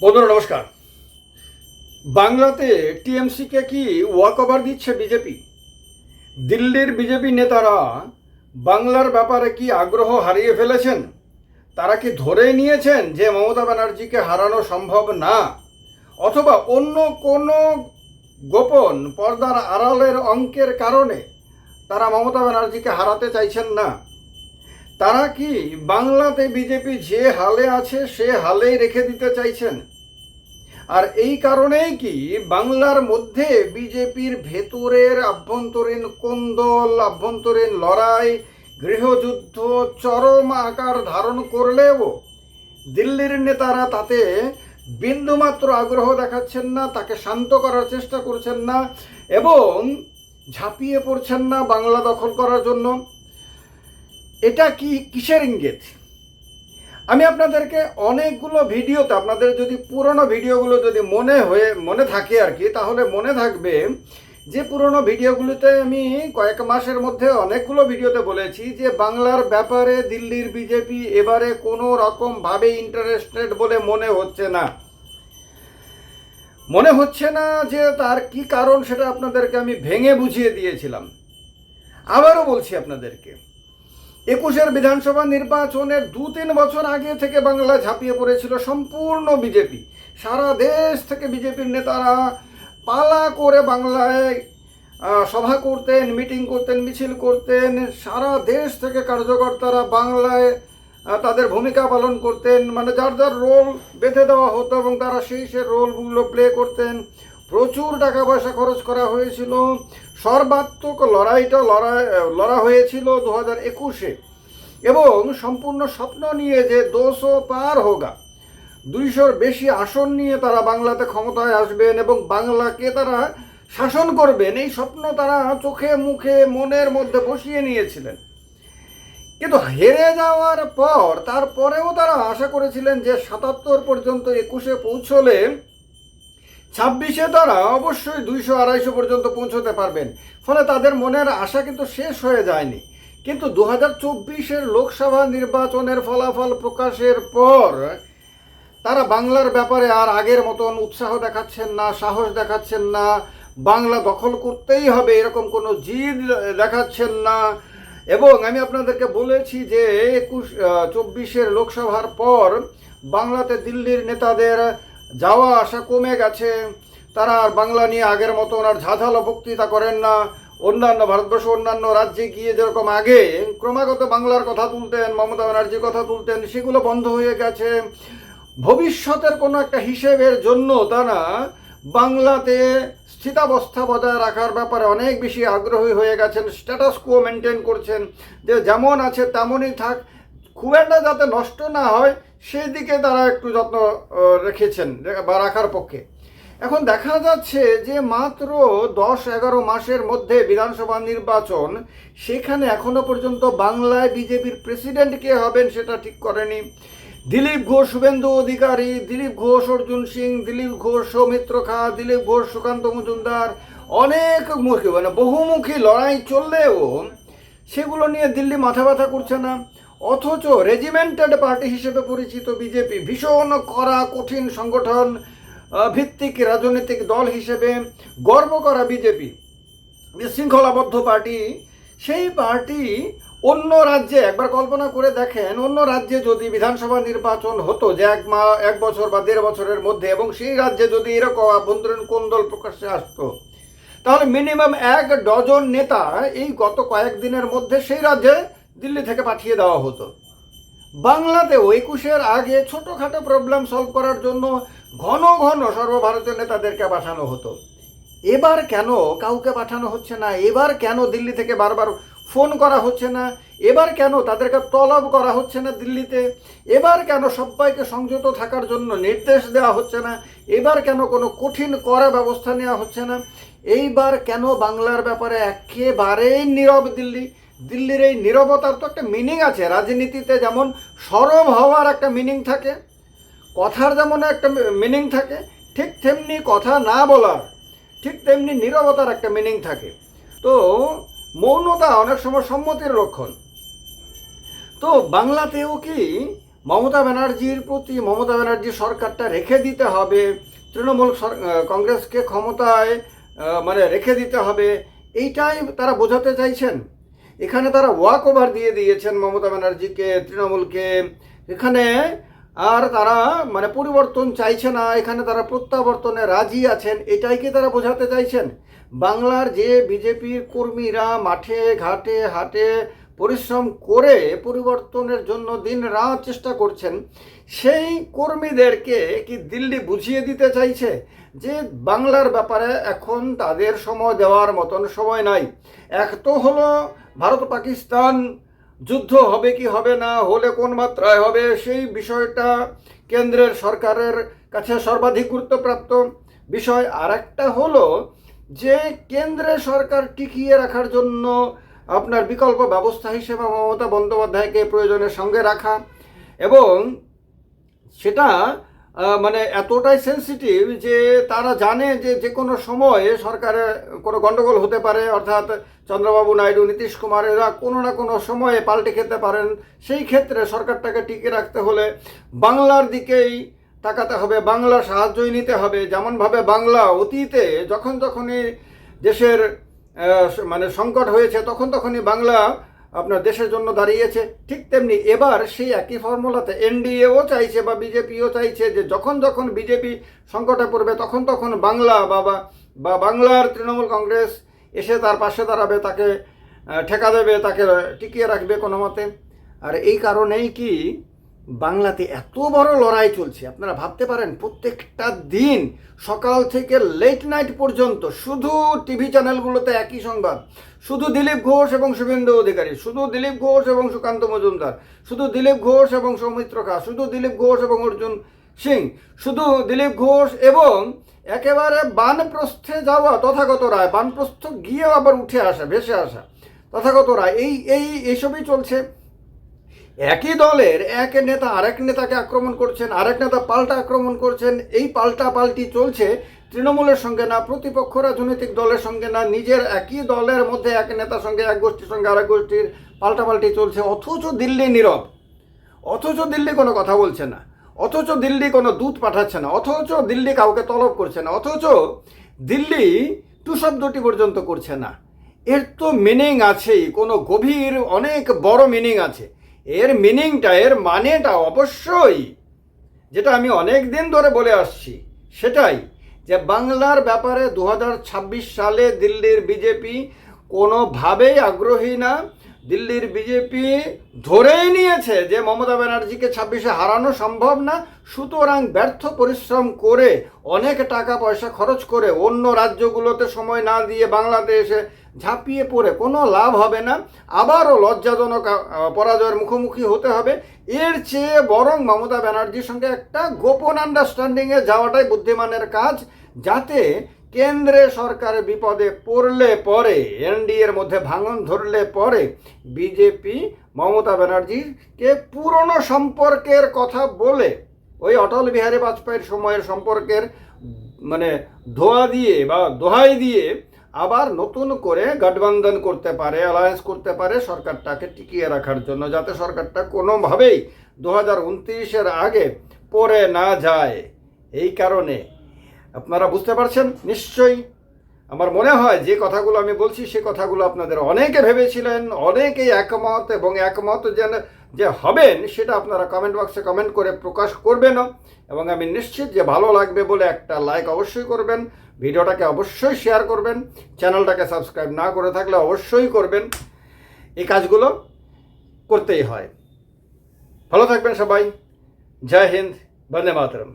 বন্ধুরা, নমস্কার। বাংলাতে টিএমসিকে কি ওয়াক ওভার দিচ্ছে বিজেপি? দিল্লির বিজেপি নেতারা বাংলার ব্যাপারে কি আগ্রহ হারিয়ে ফেলেছেন? তারা কি ধরে নিয়েছেন যে মমতা ব্যানার্জিকে হারানো সম্ভব না? অথবা অন্য কোনো গোপন পর্দার আড়ালের অঙ্কের কারণে তারা মমতা ব্যানার্জিকে হারাতে চাইছেন না? তারা কি বাংলাতে বিজেপি যে হালে আছে, সে হালেই রেখে দিতে চাইছেন? আর এই কারণেই কি বাংলার মধ্যে বিজেপির ভেতরের আভ্যন্তরীণ কোন্দল, আভ্যন্তরীণ লড়াই, গৃহযুদ্ধ চরম আকার ধারণ করলেও দিল্লির নেতারা তাতে বিন্দুমাত্র আগ্রহ দেখাচ্ছেন না, তাকে শান্ত করার চেষ্টা করছেন না এবং ঝাঁপিয়ে পড়ছেন না বাংলা দখল করার জন্য। এটা কি কিসের ইঙ্গিত? আমি আপনাদেরকে অনেকগুলো ভিডিওতে, আপনাদের যদি পুরনো ভিডিওগুলো যদি মনে হয়ে, মনে থাকে আর কি, তাহলে মনে থাকবে যে পুরনো ভিডিওগুলোতে আমি কয়েক মাসের মধ্যে অনেকগুলো ভিডিওতে বলেছি যে বাংলার ব্যাপারে দিল্লির বিজেপি এবারে কোনো রকমভাবে ইন্টারেস্টেড বলে মনে হচ্ছে না। মনে হচ্ছে না যে তার কি কারণ সেটা আপনাদেরকে আমি ভেঙে বুঝিয়ে দিয়েছিলাম। আবারও বলছি আপনাদেরকে একুশের বিধানসভা নির্বাচনের দু তিন বছর আগে থেকে বাংলা ঝাঁপিয়ে পড়েছিল সম্পূর্ণ বিজেপি। সারা দেশ থেকে বিজেপির নেতারা পালা করে বাংলায় সভা করতেন, মিটিং করতেন, মিছিল করতেন। সারা দেশ থেকে কার্যকর্তারা বাংলায় তাদের ভূমিকা পালন করতেন। মানে যার যার রোল বেঁধে দেওয়া হতো এবং তারা সেই সেই রোলগুলো প্লে করতেন। প্রচুর টাকা পয়সা খরচ করা হয়েছিল। সর্বাত্মক লড়াইটা লড়াই লড়া হয়েছিল দু হাজার একুশে। এবং সম্পূর্ণ স্বপ্ন নিয়ে যে দোশো পার হোগা। দুইশোর বেশি আসন নিয়ে তারা বাংলাতে ক্ষমতায় আসবেন এবং বাংলাকে তারা শাসন করবেন, এই স্বপ্ন তারা চোখে, মুখে, মনের মধ্যে বসিয়ে নিয়েছিলেন। কিন্তু হেরে যাওয়ার পর, তারপরেও তারা আশা করেছিলেন যে সাতাত্তর পর্যন্ত একুশে পৌঁছলে ছাব্বিশে তারা অবশ্যই দুইশো আড়াইশো পর্যন্ত পৌঁছতে পারবেন। ফলে তাদের মনের আশা কিন্তু শেষ হয়ে যায়নি। কিন্তু দু হাজার চব্বিশের লোকসভা নির্বাচনের ফলাফল প্রকাশের পর তারা বাংলার ব্যাপারে আর আগের মতন উৎসাহ দেখাচ্ছেন না, সাহস দেখাচ্ছেন না। বাংলা দখল করতেই হবে এরকম কোনো জিদ দেখাচ্ছেন না। এবং আমি আপনাদেরকে বলেছি যে একুশ চব্বিশের লোকসভার পর বাংলাতে দিল্লির নেতাদের যাওয়া আসা কমে গেছে। তারা আর বাংলা নিয়ে আগের মতন আর ঝাঝালো বক্তৃতা করেন না। অন্যান্য ভারতবর্ষ, অন্যান্য রাজ্যে গিয়ে যেরকম আগে ক্রমাগত বাংলার কথা তুলতেন, মমতা ব্যানার্জির কথা তুলতেন, সেগুলো বন্ধ হয়ে গেছে। ভবিষ্যতের কোনো একটা হিসেবের জন্য তারা বাংলাতে স্থিতাবস্থা বজায় রাখার ব্যাপারে অনেক বেশি আগ্রহী হয়ে গেছেন স্ট্যাটাস কো মেনটেন করছেন। যে যেমন আছে তেমনই থাক, খুব একটা যাতে নষ্ট না হয় সেই দিকে তারা একটু যত্ন রেখেছেন বা রাখার পক্ষে। এখন দেখা যাচ্ছে যে মাত্র দশ, এগারো মাসের মধ্যে বিধানসভা নির্বাচন, সেখানে এখনও পর্যন্ত বাংলায় বিজেপির প্রেসিডেন্ট কে হবেন সেটা ঠিক করেনি। দিলীপ ঘোষ, শুভেন্দু অধিকারী, দিলীপ ঘোষ, অর্জুন সিং, দিলীপ ঘোষ, সৌমিত্র খা, দিলীপ ঘোষ, সুকান্ত মজুমদার, অনেক মুখী মানে বহুমুখী লড়াই চললেও সেগুলো নিয়ে দিল্লি মাথা ব্যথা করছে না। অথচ রেজিমেন্টেড পার্টি হিসেবে পরিচিত বিজেপি ভীষণ করা কঠিন সংগঠন ভিত্তিক রাজনৈতিক দল হিসেবে গর্ব করা বিজেপি। বিশৃঙ্খলাবদ্ধ পার্টি সেই পার্টি অন্য রাজ্যে, একবার কল্পনা করে দেখেন, অন্য রাজ্যে যদি বিধানসভা নির্বাচন হতো যে এক মা, এক বছর বা দেড় বছরের মধ্যে, এবং সেই রাজ্যে যদি এরকম আভ্যন্তরীণ কোন্দল প্রকাশ্যে আসতো, তাহলে মিনিমাম এক ডজন নেতা এই গত কয়েকদিনের মধ্যে সেই রাজ্যে দিল্লি থেকে পাঠিয়ে দেওয়া হতো। বাংলাতেও একুশের আগে ছোটোখাটো প্রবলেম সলভ করার জন্য ঘন ঘন সর্বভারতীয় নেতাদেরকে পাঠানো হতো। এবার কেন কাউকে পাঠানো হচ্ছে না? এবার কেন দিল্লি থেকে বারবার ফোন করা হচ্ছে না? এবার কেন তাদেরকে তলব করা হচ্ছে না দিল্লিতে? এবার কেন সবাইকে সংযত থাকার জন্য নির্দেশ দেওয়া হচ্ছে না? এবার কেন কোনো কঠিন করা ব্যবস্থা নেওয়া হচ্ছে না? এইবার কেন বাংলার ব্যাপারে একেবারেই নীরব দিল্লি? দিল্লির এই নীরবতার তো একটা মিনিং আছে। রাজনীতিতে যেমন সরব হওয়ার একটা মিনিং থাকে, কথার যেমন একটা মিনিং থাকে, ঠিক তেমনি কথা না বলার, ঠিক তেমনি নীরবতার একটা মিনিং থাকে। তো মৌনতা অনেক সময় সম্মতির লক্ষণ। তো বাংলাতেও কি মমতা ব্যানার্জির প্রতি, মমতা ব্যানার্জি সরকারটা রেখে দিতে হবে? তৃণমূল কংগ্রেসকে ক্ষমতায় মানে রেখে দিতে হবে? এইটাই তারা বোঝাতে চাইছেন? এখানে তারা ওয়াক ওভার দিয়ে দিয়েছেন মমতা ব্যানার্জিকে, তৃণমূলকে। এখানে আর তারা মানে পরিবর্তন চাইছে না, এখানে তারা প্রত্যাবর্তনে রাজি আছেন, এটাই কি তারা বোঝাতে চাইছেন? বাংলার যে বিজেপির কর্মীরা মাঠে, ঘাটে, হাটে পরিশ্রম করে পরিবর্তনের জন্য দিন রাত চেষ্টা করছেন, সেই কর্মীদেরকে কি দিল্লি বুঝিয়ে দিতে চাইছে? যে বাংলার ব্যাপারে এখন তাদের সময় দেওয়ার মতন সময় নাই। এক তো হলো ভারত পাকিস্তান যুদ্ধ হবে কি হবে না, হলে কোন মাত্রায় হবে, সেই বিষয়টা কেন্দ্রের সরকারের কাছে সর্বাধিক গুরুত্বপ্রাপ্ত। বিষয় আর একটা হলো যে কেন্দ্রের সরকার টিকিয়ে রাখার জন্য আপনার বিকল্প ব্যবস্থা হিসেবে মমতা বন্দ্যোপাধ্যায়কে প্রয়োজনের সঙ্গে রাখা এবং সেটা মানে এতটাই সেন্সিটিভ যে তারা জানে যে যে কোনো সময়ে সরকারে কোনো গণ্ডগোল হতে পারে, অর্থাৎ চন্দ্রবাবু নাইডু, নীতিশ কুমার, এরা কোনো না কোনো সময়ে পাল্টে খেতে পারেন। সেই ক্ষেত্রে সরকারটাকে টিকে রাখতে হলে বাংলার দিকেই তাকাতে হবে বাংলা সাহায্যই নিতে হবে। যেমনভাবে বাংলা অতীতে যখন যখনই দেশের মানে সংকট হয়েছে, তখন তখনই বাংলা আপনার দেশের জন্য দাঁড়িয়েছে। ঠিক তেমনি এবার সেই একই ফর্মুলাতে এনডিএও চাইছে বা বিজেপিও চাইছে যে যখন যখন বিজেপি সংকটে পড়বে, তখন তখন বাংলা বাবা বা- বাংলার তৃণমূল কংগ্রেস এসে তার পাশে দাঁড়াবে, তাকে ঠেকা দেবে, তাকে টিকিয়ে রাখবে কোনো মতে আর এই কারণেই কি বাংলাতে এত বড় লড়াই চলছে, আপনারা ভাবতে পারেন প্রত্যেকটা দিন সকাল থেকে লেট নাইট পর্যন্ত শুধু টিভি চ্যানেলগুলোতে একই সংবাদ। শুধু দিলীপ ঘোষ এবং শুভেন্দু অধিকারী, শুধু দিলীপ ঘোষ এবং সুকান্ত মজুমদার, শুধু দিলীপ ঘোষ এবং সৌমিত্র খা শুধু দিলীপ ঘোষ এবং অর্জুন সিং, শুধু দিলীপ ঘোষ এবং একেবারে বানপ্রস্থে যাওয়া তথাগত রায়, বানপ্রস্থ গিয়েও আবার উঠে আসা, ভেসে আসা তথাগত রায়। এই এই এইসবই চলছে। একই দলের এক নেতা আরেক নেতাকে আক্রমণ করছেন, আরেক নেতা পাল্টা আক্রমণ করছেন, এই পাল্টা পাল্টি চলছে তৃণমূলের সঙ্গে না, প্রতিপক্ষ রাজনৈতিক দলের সঙ্গে না, নিজের একই দলের মধ্যে এক নেতার সঙ্গে, এক গোষ্ঠীর সঙ্গে আরেক গোষ্ঠীর পাল্টাপাল্টি চলছে। অথচ দিল্লি নীরব, অথচ দিল্লি কোনো কথা বলছে না, অথচ দিল্লি কোনো দূত পাঠাচ্ছে না, অথচ দিল্লি কাউকে তলব করছে না, অথচ দিল্লি টু শব্দটি পর্যন্ত করছে না। এর তো মিনিং আছেই, কোনো গভীর, অনেক বড় মিনিং আছে। এর মিনিংটা এর মানেটা অবশ্যই, যেটা আমি অনেক দিন ধরে বলে আসছি, সেটাই যে বাংলার ব্যাপারে দু হাজার ছাব্বিশ সালে দিল্লির বিজেপি কোনোভাবেই আগ্রহী না। দিল্লির বিজেপি ধরেই নিয়েছে যে মমতা ব্যানার্জিকে ছাব্বিশে হারানো সম্ভব না। সুতরাং ব্যর্থ পরিশ্রম করে অনেক টাকা পয়সা খরচ করে অন্য রাজ্যগুলোতে সময় না দিয়ে বাংলাদেশে ঝাঁপিয়ে পড়ে, কোনো লাভ হবে না। আবারও লজ্জাজনক পরাজয়ের মুখোমুখি হতে হবে। এর চেয়ে বরং মমতা ব্যানার্জির সঙ্গে একটা গোপন আন্ডারস্ট্যান্ডিংয়ে যাওয়াটাই বুদ্ধিমানের কাজ, যাতে কেন্দ্রে সরকারের বিপদে পড়লে পরে, এনডিএর মধ্যে ভাঙন ধরলে পরে বিজেপি মমতা ব্যানার্জিকে পুরনো সম্পর্কের কথা বলে, ওই অটল বিহারী বাজপেয়ীর সময়ের সম্পর্কের মানে ধোয়া দিয়ে বা দোহাই দিয়ে আবার নতুন করে গঠবন্ধন করতে পারে অ্যালায়েন্স করতে পারে সরকারটাকে টিকিয়ে রাখার জন্য, যাতে সরকারটা কোনোভাবেই দু হাজার উনত্রিশের আগে পরে না যায়। এই কারণে আপনারা বুঝতে পারছেন? নিশ্চয়ই আমার মনে হয় যে কথাগুলো আমি বলছি, সে কথাগুলো আপনাদের অনেকে ভেবেছিলেন, অনেকেই একমত এবং একমত যেন যে হবেন সেটা আপনারা কমেন্ট বক্সে কমেন্ট করে প্রকাশ করবেনও। এবং আমি নিশ্চিত যে ভালো লাগবে বলে একটা লাইক অবশ্যই করবেন, ভিডিওটাকে অবশ্যই শেয়ার করবেন চ্যানেলটাকে সাবস্ক্রাইব না করে থাকলে অবশ্যই করবেন। এই কাজগুলো করতেই হয়। ভালো থাকবেন সবাই। জয় হিন্দ, বন্দে মাতরম।